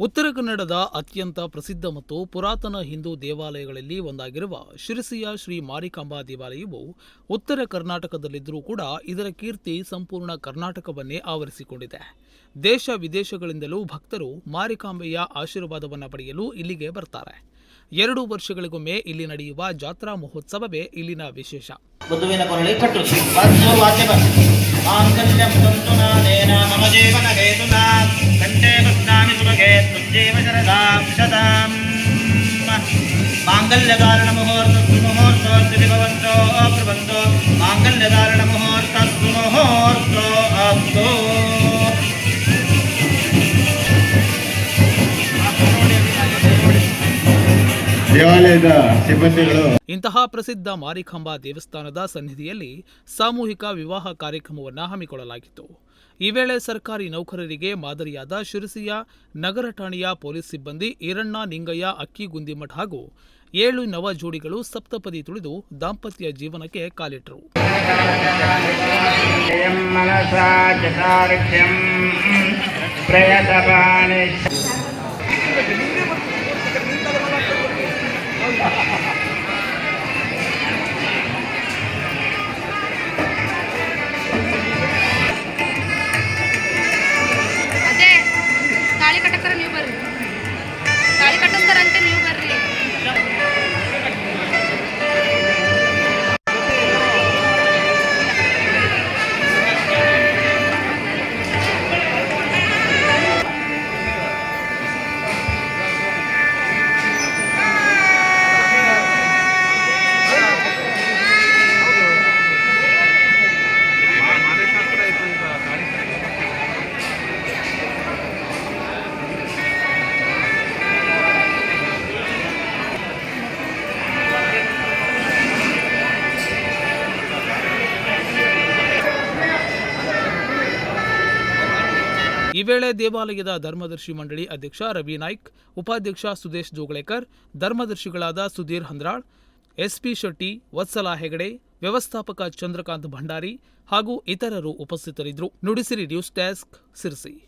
ಉತ್ತರ ಕನ್ನಡದ ಅತ್ಯಂತ ಪ್ರಸಿದ್ಧ ಮತ್ತು ಪುರಾತನ ಹಿಂದೂ ದೇವಾಲಯಗಳಲ್ಲಿ ಒಂದಾಗಿರುವ ಶಿರಸಿಯ ಶ್ರೀ ಮಾರಿಕಾಂಬಾ ದೇವಾಲಯವು ಉತ್ತರ ಕರ್ನಾಟಕದಲ್ಲಿದ್ದರೂ ಕೂಡ ಇದರ ಕೀರ್ತಿ ಸಂಪೂರ್ಣ ಕರ್ನಾಟಕವನ್ನೇ ಆವರಿಸಿಕೊಂಡಿದೆ. ದೇಶ ವಿದೇಶಗಳಿಂದಲೂ ಭಕ್ತರು ಮಾರಿಕಾಂಬೆಯ ಆಶೀರ್ವಾದವನ್ನು ಪಡೆಯಲು ಇಲ್ಲಿಗೆ ಬರ್ತಾರೆ. ಎರಡು ವರ್ಷಗಳಿಗೊಮ್ಮೆ ಇಲ್ಲಿ ನಡೆಯುವ ಜಾತ್ರಾ ಮಹೋತ್ಸವವೇ ಇಲ್ಲಿನ ವಿಶೇಷ. ವಧುವಿನ ശരണാക്ഷതം മംഗലകാരണമ ದೇವಾಲಯದ ಸಿಬ್ಬಂದಿಗಳು ಇಂತಹ ಪ್ರಸಿದ್ಧ ಮಾರಿಕಂಬ ದೇವಸ್ಥಾನದ ಸನ್ನಿಧಿಯಲ್ಲಿ ಸಾಮೂಹಿಕ ವಿವಾಹ ಕಾರ್ಯಕ್ರಮವನ್ನು ಹಮ್ಮಿಕೊಳ್ಳಲಾಗಿತ್ತು. ಈ ವೇಳೆ ಸರ್ಕಾರಿ ನೌಕರರಿಗೆ ಮಾದರಿಯಾದ ಶಿರಸಿಯ ನಗರ ಠಾಣೆಯ ಪೊಲೀಸ್ ಸಿಬ್ಬಂದಿ ಈರಣ್ಣ ನಿಂಗಯ್ಯ ಅಕ್ಕಿಗುಂದಿಮಠ್ ಹಾಗೂ ಏಳು ನವ ಜೋಡಿಗಳು ಸಪ್ತಪದಿ ತುಳಿದು ದಾಂಪತ್ಯ ಜೀವನಕ್ಕೆ ಕಾಲಿಟ್ಟರು километрами ಈ ವೇಳೆ ದೇವಾಲಯದ ಧರ್ಮದರ್ಶಿ ಮಂಡಳಿ ಅಧ್ಯಕ್ಷ ರವಿ ನಾಯ್ಕ್, ಉಪಾಧ್ಯಕ್ಷ ಸುದೇಶ್ ಜೋಗಳೇಕರ್ ಧರ್ಮದರ್ಶಿಗಳಾದ ಸುಧೀರ್ ಹಂದ್ರಾಳ್, ಎಸ್ಪಿ ಶೆಟ್ಟಿ, ವತ್ಸಲಾ ಹೆಗಡೆ, ವ್ಯವಸ್ಥಾಪಕ ಚಂದ್ರಕಾಂತ್ ಭಂಡಾರಿ ಹಾಗೂ ಇತರರು ಉಪಸ್ಥಿತರಿದ್ದರು. Nudisiri news desk, Sirsi.